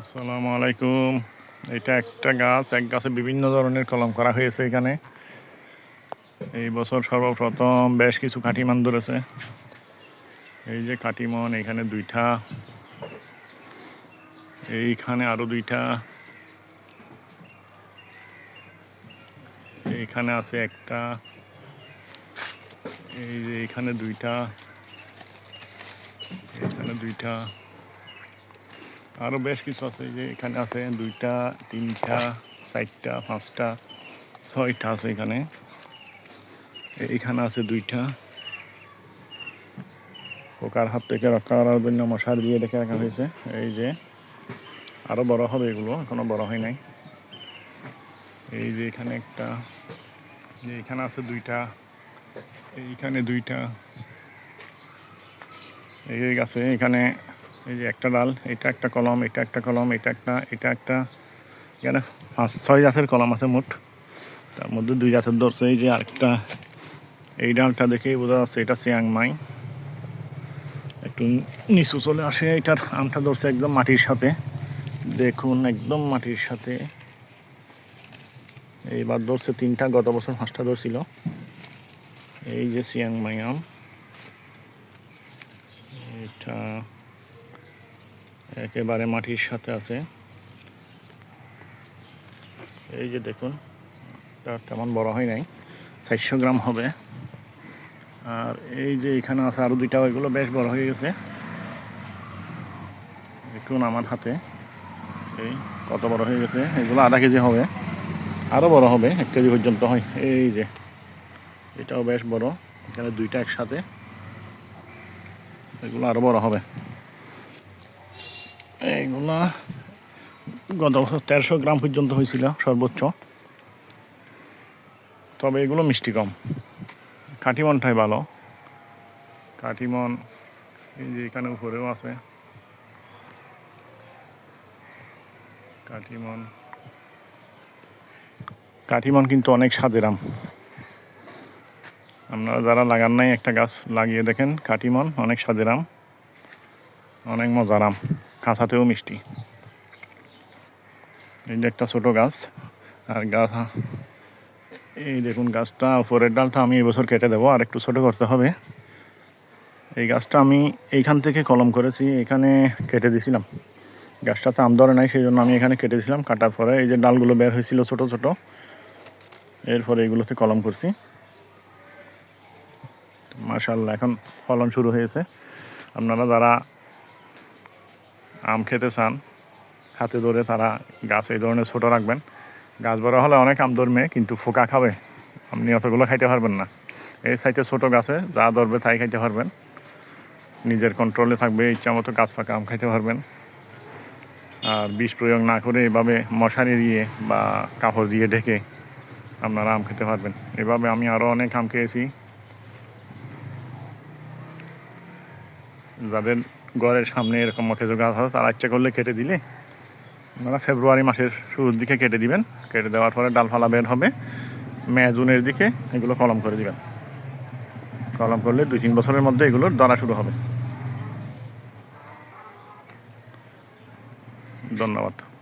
আসসালামু আলাইকুম। এটা একটা গাছ, এক গাছে বিভিন্ন ধরনের কলম করা হয়েছে এখানে। এই বছর সর্বপ্রথম বেশ কিছু কাঠিমান ধরেছে। এই যে কাটিমন এখানে দুইটা। এইখানে আরও দুইটা। এইখানে আছে একটা। এই যে এখানে দুইটা। এখানে দুইটা। আরও বেশ কিছু আছে যে এখানে আছে দুইটা, তিনটা, চারটা, পাঁচটা, ছয়টা আছে এখানে। এইখানে আছে দুইটা। পোকার হাত থেকে রক্ষা করার জন্য মশার দিয়ে দেখে রাখা হয়েছে। এই যে আরও বড় হবে এগুলো, এখনও বড় হয় নাই। এই যে এখানে একটা, যে এখানে আছে দুইটা, এইখানে দুইটা। এই গাছে এখানে এই যে একটা ডাল এটা একটা কলম, এটা একটা কলম, এটা একটা এটা একটা, এখানে পাঁচ, ছয় জাতের কলম আছে মোট। তার মধ্যে দুই জাতের ধরছে, এই যে আরেকটা, এই ডালটা দেখেই বোঝা যাচ্ছে এটা চিয়াংমাই একটু নিচু চলে আসে, এটার আমটা ধরছে একদম মাটির সাথে। দেখুন, একদম মাটির সাথে। এইবার ধরছে তিনটা, গত বছর পাঁচটা ধরছিল। এই যে চিয়াংমাই আম। এটা একেবারে মাটির সাথে আছে। এই যে দেখুন তেমন বড় হয় নাই, চারশো গ্রাম হবে। আর এই যে এখানে আছে আরও দুইটা ওইগুলো বেশ বড় হয়ে গেছে। দেখুন আমার হাতে, এই কত বড় হয়ে গেছে, এগুলো আধা কেজি হবে। আরও বড় হবে, এক কেজি পর্যন্ত হয়। এই যে, এটাও বেশ বড়। এখানে দুইটা একসাথে, এগুলো আরও বড় হবে। এইগুলা গত বছর তেরোশো গ্রাম পর্যন্ত হয়েছিল সর্বোচ্চ। তবে এগুলো মিষ্টি কম। কাঠিমনটাই ভালো। কাঠিমন এই যে এখানে উপরেও আছে। কাঠিমন। কাঠিমন কিন্তু অনেক স্বাদের আম। আপনারা যারা লাগান নাই একটা গাছ লাগিয়ে দেখেন, কাঠিমন অনেক স্বাদের আম। অনেক মজার আম। কাঁচাতেও মিষ্টি। এই যে একটা ছোটো গাছ, আর গাছ, এই দেখুন গাছটা, উপরের ডালটা আমি এবছর কেটে দেবো, আর একটু ছোটো করতে হবে। এই গাছটা আমি এইখান থেকে কলম করেছি, এখানে কেটে দিছিলাম। গাছটাতে আম ধরে নাই সেই জন্য আমি এখানে কেটে দিয়েছিলাম কাটার পরে এই যে ডালগুলো বের হয়েছিল ছোট ছোট, এরপরে এগুলোতে কলম করছি। মাশাল্লাহ এখন ফলন শুরু হয়েছে। আপনারা যারা আম খেতে চান, হাতে ধরে তারা গাছ এই ধরনের ছোটো রাখবেন। গাছ বড় হলে অনেক আম ধরবে, কিন্তু ফোকা খাবে। আপনি অতগুলো খাইতে পারবেন না। এই সাইডে ছোটো গাছে যা ধরবে তাই খাইতে পারবেন। নিজের কন্ট্রোলে থাকবে, ইচ্ছা মতো গাছ ফাঁকা আম খাইতে পারবেন। আর বিষ প্রয়োগ না করে এভাবে মশারি দিয়ে বা কাপড় দিয়ে ঢেকে আপনারা আম খেতে পারবেন। এভাবে আমি আরও অনেক আম খেয়েছি। যাদের ঘরের সামনে এরকম খেজুর গাছ আছে, তারা ইচ্ছা করলে কেটে দিলে। আপনারা ফেব্রুয়ারি মাসের শুরুর দিকে কেটে দিবেন। কেটে দেওয়ার পরে ডালফালা বের হবে। মে, জুনের দিকে এগুলো কলম করে দিবেন। কলম করলে দুই, তিন বছরের মধ্যে এগুলোর ধরা শুরু হবে। ধন্যবাদ।